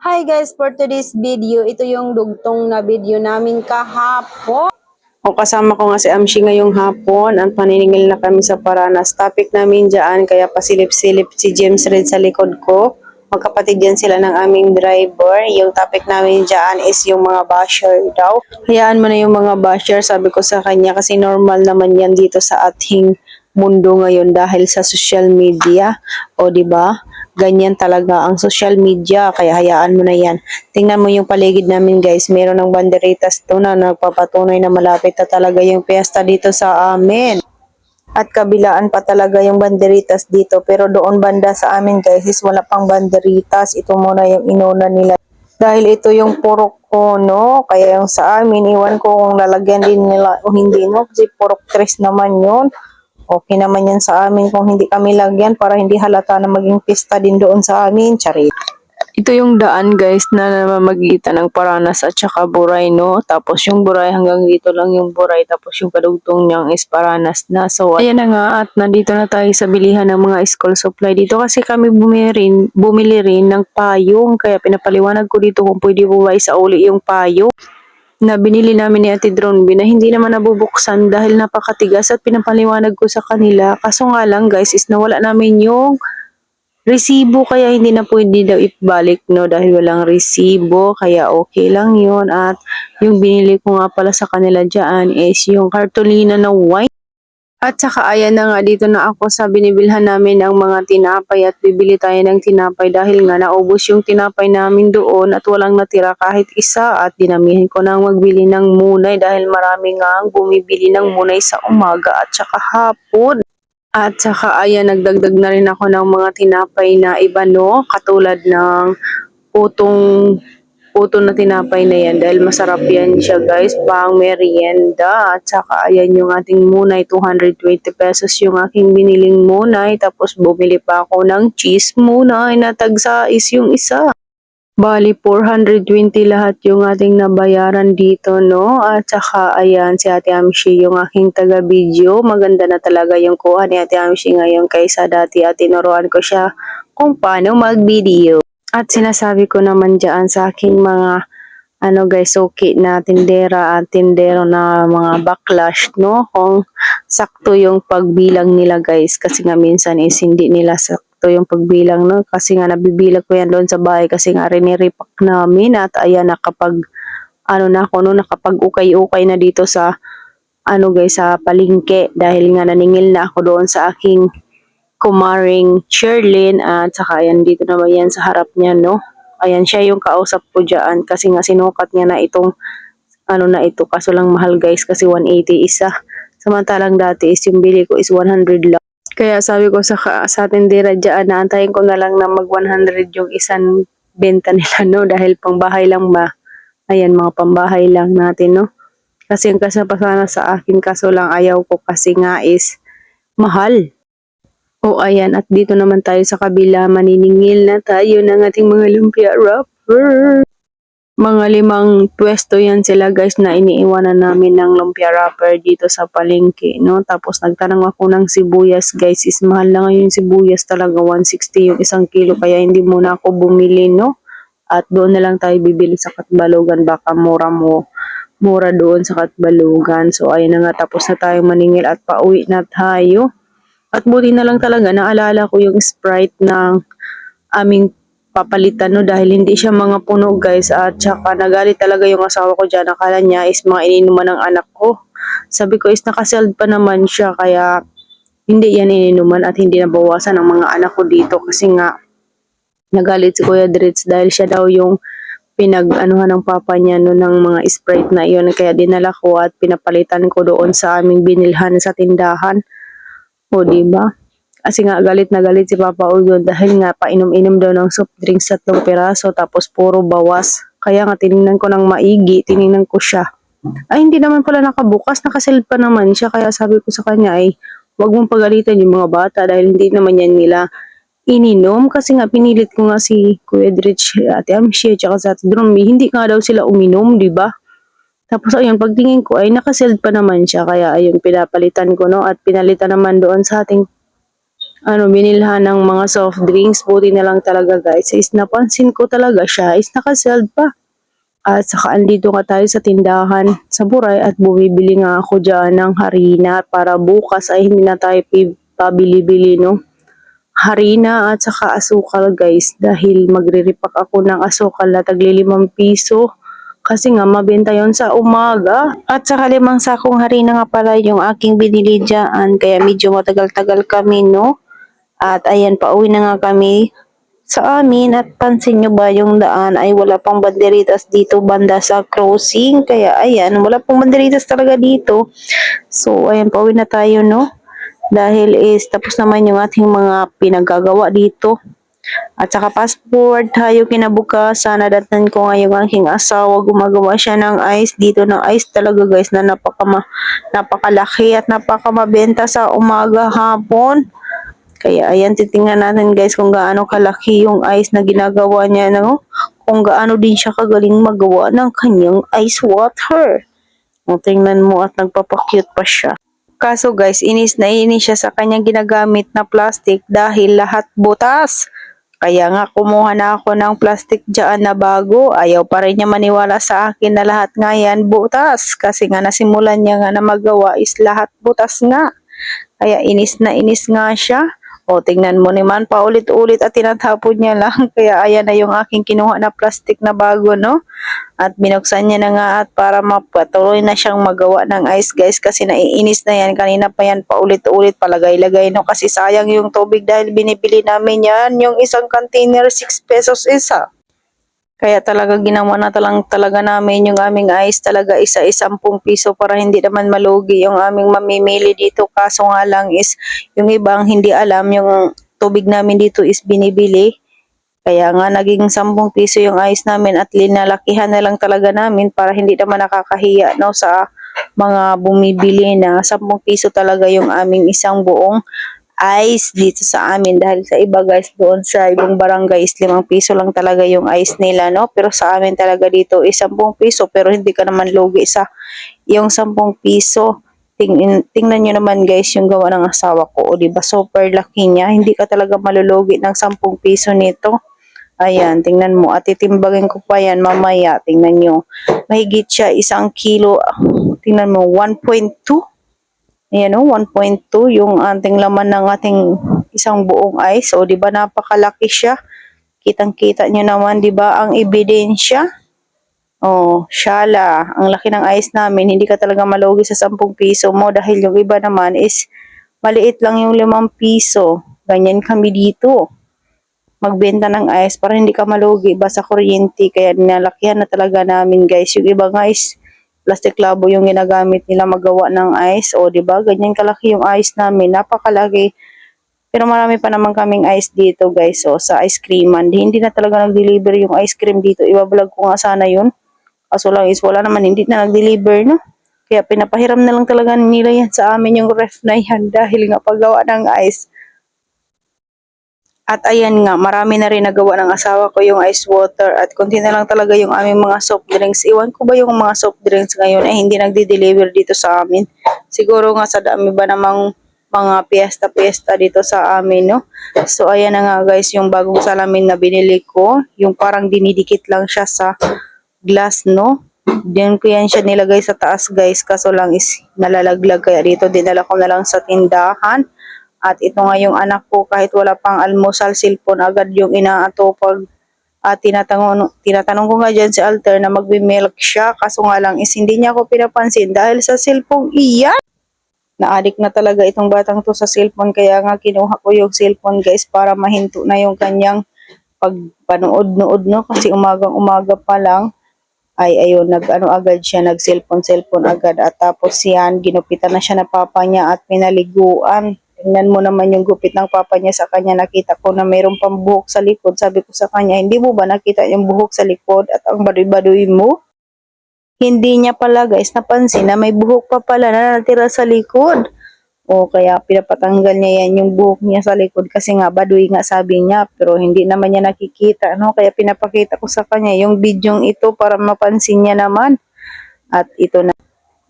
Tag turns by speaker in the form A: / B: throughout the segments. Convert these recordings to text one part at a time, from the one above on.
A: Hi guys, for today's video, ito yung dugtong na video namin kahapon. O kasama ko nga si Amshi ngayong hapon at paniningil na kami sa Paranas. Topic namin dyan, kaya pasilip-silip si James Red sa likod ko. Magkapatid yan sila ng aming driver. Yung topic namin dyan is yung mga basher daw. Hayaan mo na yung mga basher, sabi ko sa kanya, kasi normal naman yan dito sa ating mundo ngayon dahil sa social media. O ba? Ganyan talaga ang social media, kaya hayaan mo na yan. Tingnan mo yung paligid namin guys, meron ng banderitas to na nagpapatunay na malapit na talaga yung piyesta dito sa amin. At kabilaan pa talaga yung banderitas dito, pero doon banda sa amin guys is wala pang banderitas, ito muna yung inuna nila. Dahil ito yung purok ko, no? Kaya yung sa amin, iwan ko kung lalagyan din nila o hindi, no? Kasi purok tres naman yun. Okay naman yan sa amin kung hindi kami lagyan para hindi halata na maging pista din doon sa amin. Charit. Ito yung daan guys na namamagitan ng Paranas at saka Buray no. Tapos yung Buray hanggang dito lang yung Buray. Tapos yung kadugtong niyang is Paranas na. So ayan na nga at nandito na tayo sa bilihan ng mga school supply dito kasi kami bumili rin, bumili rin ng payong. Kaya pinapaliwanag ko dito kung pwede ba isa uli yung payong na binili namin ni Ate Dronby na hindi naman nabubuksan dahil napakatigas at pinapaliwanag ko sa kanila. Kaso nga lang guys is nawala namin yung resibo kaya hindi na pwede daw ibalik no? Dahil walang resibo kaya okay lang yun. At yung binili ko nga pala sa kanila dyan is yung cartolina na wine at saka ayan na nga dito na ako sa binibilhan namin ng mga tinapay at bibili tayo ng tinapay dahil nga naubos yung tinapay namin doon at walang natira kahit isa at dinamihan ko nang magbili ng munay dahil marami nga ang bumibili ng munay sa umaga at saka hapon. At saka ayan nagdagdag na rin ako ng mga tinapay na iba no katulad ng putong puto na tinapay na yan dahil masarap yan siya guys pang merienda at saka ayan yung ating munay 220 pesos yung aking biniling munay tapos bumili pa ako ng cheese munay na tagsa is yung isa Bali, 420 lahat yung ating nabayaran dito, no? At saka, ayan, si Ate Amshi, yung aking taga-video. Maganda na talaga yung kuha ni Ate Amshi ngayon kaysa dati at tinuruan ko siya kung paano mag-video. At sinasabi ko naman dyan sa aking mga ano guys, okay na tindera at tindero na mga backlash, no? Kung sakto yung pagbilang nila guys. Kasi nga minsan is hindi nila sakto yung pagbilang, no? Kasi nga nabibilang ko yan doon sa bahay kasi nga riniripak namin at ayan nakapag ano na ako no, nakapag ukay-ukay na dito sa ano guys, sa palingke dahil nga naningil na ako doon sa aking kumaring Sherlyn at saka ayan dito naman yan sa harap niya no. Ayan siya yung kausap ko dyan kasi nga sinukat niya na itong ano na ito kaso lang mahal guys kasi 180 isa. Samantalang dati is yung bili ko is 100 lang. Kaya sabi ko sa, sa tindera dyan na antayin ko na lang na mag 100 yung isang benta nila no dahil pang bahay lang ba. Ayan mga pambahay lang natin no. Kasi ang kasapasana sa akin kaso lang ayaw ko kasi nga is mahal. O ayan, at dito naman tayo sa kabila, maniningil na tayo ng ating mga lumpia wrapper. Mga limang pwesto yan sila guys na iniiwanan namin ng lumpia wrapper dito sa palengke, no? Tapos nagtanong ako ng sibuyas guys, is mahal na ngayon sibuyas talaga, 160 yung isang kilo, kaya hindi muna ako bumili, no? At doon na lang tayo bibili sa Katbalogan, baka mura mo mura doon sa Katbalogan. So ayun na nga, tapos na tayo maningil at pauwi na tayo. At buti na lang talaga, naalala ko yung Sprite ng aming papalitan no? Dahil hindi siya mga puno guys. At saka nagalit talaga yung asawa ko dyan. Akala niya is mga ininuman ng anak ko. Sabi ko is nakaseld pa naman siya kaya hindi yan ininuman at hindi nabawasan ng mga anak ko dito. Kasi nga nagalit si Kuya Dritz dahil siya daw yung pinag-anuhan ng papa niya no ng mga Sprite na iyon. Kaya dinala ko at pinapalitan ko doon sa aming binilhan sa tindahan o, di ba? Kasi nga galit na galit si Papa Ugo dahil nga painom-inom daw ng soft drinks sa tatlong piraso tapos puro bawas. Kaya nga tiningnan ko ng maigi, tiningnan ko siya. Ay hindi naman pala nakabukas, nakaself pa naman siya. Kaya sabi ko sa kanya ay huwag mong pagalitan yung mga bata dahil hindi naman yan nila ininom kasi nga pinilit ko nga si Kuya Ate Amshia, tsaka sa Ate hindi nga daw sila uminom, di ba? Tapos ayun, pagtingin ko ay nakaseld pa naman siya. Kaya ayun, pinapalitan ko no. At pinalitan naman doon sa ating ano, binilhan ng mga soft drinks. Buti na lang talaga guys. Is napansin ko talaga siya is nakaseld pa. At saka andito nga tayo sa tindahan sa Buray at bumibili nga ako dyan ng harina para bukas ay hindi na tayo pabili-bili no. Harina at saka asukal guys dahil magre-repack ako ng asukal na tagli limang piso. Kasi nga mabenta yon sa umaga. At saka limang sakong harina nga pala yung aking binili dyan. Kaya medyo matagal-tagal kami no. At ayan, pauwi na nga kami sa amin at pansin nyo ba yung daan ay wala pang banderitas dito banda sa crossing. Kaya ayan, wala pang banderitas talaga dito. So ayan, pauwi na tayo no. Dahil is tapos naman yung ating mga pinagagawa dito. At saka forward tayo kinabukasan, nadatnan ko nga yung aking asawa, gumagawa siya ng ice dito ng ice talaga guys na napaka napakalaki at napakamabenta sa umaga hapon. Kaya ayan, titingnan natin guys kung gaano kalaki yung ice na ginagawa niya, no? Kung gaano din siya kagaling magawa ng kanyang ice water. O, tingnan mo at nagpapakyut pa siya. Kaso guys, inis na inis siya sa kanyang ginagamit na plastic dahil lahat butas. Kaya nga kumuha na ako ng plastic dyan na bago. Ayaw pa rin niya maniwala sa akin na lahat nga yan butas. Kasi nga nasimulan niya nga na magawa is lahat butas nga. Kaya inis na inis nga siya. O, tingnan mo naman, paulit-ulit at tinatapon niya lang. Kaya ayan na yung aking kinuha na plastic na bago, no? At binuksan niya na nga at para mapatuloy na siyang magawa ng ice, guys. Kasi naiinis na yan. Kanina pa yan paulit-ulit palagay-lagay, no? Kasi sayang yung tubig dahil binibili namin yan. Yung isang container, 6 pesos isa. Kaya talaga ginawa na talang talaga namin yung aming ice talaga isa-isampung piso para hindi naman malugi yung aming mamimili dito. Kaso nga lang is yung ibang hindi alam yung tubig namin dito is binibili. Kaya nga naging 10 piso yung ice namin at linalakihan na lang talaga namin para hindi naman nakakahiya no sa mga bumibili na 10 piso talaga yung aming isang buong ice dito sa amin dahil sa iba guys doon sa ibang barangay is 5 piso lang talaga yung ice nila no pero sa amin talaga dito is 10 piso pero hindi ka naman lugi sa yung 10 piso Ting tingnan nyo naman guys yung gawa ng asawa ko o diba super laki niya hindi ka talaga malulugi ng 10 piso nito Ayan, tingnan mo. At titimbagin ko pa yan mamaya. Tingnan nyo. Mahigit siya isang kilo. Tingnan mo, 1.2. Ayan o, 1.2 yung ating laman ng ating isang buong ice. O, di ba napakalaki siya? Kitang-kita nyo naman, di ba, ang ebidensya? Oh, shala. Ang laki ng ice namin. Hindi ka talaga malugi sa 10 piso mo dahil yung iba naman is maliit lang yung 5 piso. Ganyan kami dito magbenta ng ice para hindi ka malugi ba sa kuryente. Kaya nalakihan na talaga namin guys. Yung iba guys, plastic labo yung ginagamit nila magawa ng ice. O, di ba Ganyan kalaki yung ice namin. Napakalaki. Pero marami pa naman kaming ice dito guys. So, sa ice cream man. Hindi na talaga nag-deliver yung ice cream dito. Ibablog ko nga sana yun. Kaso lang is wala naman. Hindi na nag-deliver no. Kaya pinapahiram na lang talaga nila yan sa amin yung ref na yan dahil nga paggawa ng ice. At ayan nga, marami na rin nagawa ng asawa ko yung ice water at konti na lang talaga yung aming mga soft drinks. Iwan ko ba yung mga soft drinks ngayon ay hindi nagdi-deliver dito sa amin. Siguro nga sa dami ba namang mga piyesta-piyesta dito sa amin, no? So, ayan na nga guys, yung bagong salamin na binili ko. Yung parang dinidikit lang siya sa glass, no? Diyan ko yan siya nilagay sa taas guys. Kaso lang is nalalaglag kaya dito dinala ko na lang sa tindahan. At ito nga yung anak ko kahit wala pang almusal, cellphone agad yung inaato pag at tinatanong, tinatanong ko nga dyan si Alter na magbi-milk siya. Kaso nga lang is hindi niya ako pinapansin dahil sa cellphone. Iyan. Na-addict na talaga itong batang to sa cellphone. Kaya nga kinuha ko yung cellphone guys para mahinto na yung kanyang pagpanood-nood no? Kasi umagang-umaga pa lang. Ay ayun nag-ano agad siya nag cellphone cellphone agad. At tapos yan ginupitan na siya na papa niya at pinaliguan Tingnan mo naman yung gupit ng papa niya sa kanya. Nakita ko na mayroon pang buhok sa likod. Sabi ko sa kanya, hindi mo ba nakita yung buhok sa likod at ang baduy-baduy mo? Hindi niya pala guys napansin na may buhok pa pala na natira sa likod. O kaya pinapatanggal niya yan yung buhok niya sa likod kasi nga baduy nga sabi niya pero hindi naman niya nakikita no kaya pinapakita ko sa kanya yung bidyong ito para mapansin niya naman at ito na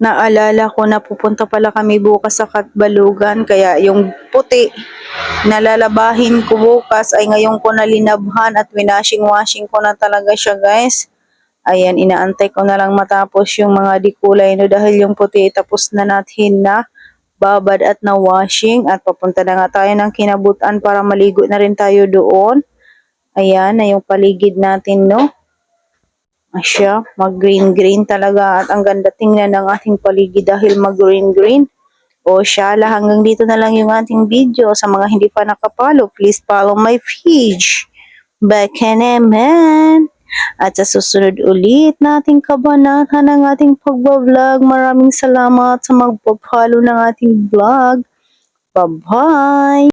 A: Naalala ko na pupunta pala kami bukas sa Katbalugan kaya yung puti na lalabahin ko bukas ay ngayon ko na linabhan at winashing-washing ko na talaga siya guys. Ayan, inaantay ko na lang matapos yung mga dikulay no dahil yung puti tapos na natin na babad at na washing at papunta na nga tayo ng kinabutan para maligo na rin tayo doon. Ayan na yung paligid natin no. Asya, mag-green-green talaga at ang ganda tingnan ng ating paligid dahil mag-green-green. O siya, hanggang dito na lang yung ating video. Sa mga hindi pa nakapalo, please follow my page. Baka naman. At sa susunod ulit nating kabanata ng ating pagbablog. Maraming salamat sa magpapalo ng ating vlog. Bye-bye!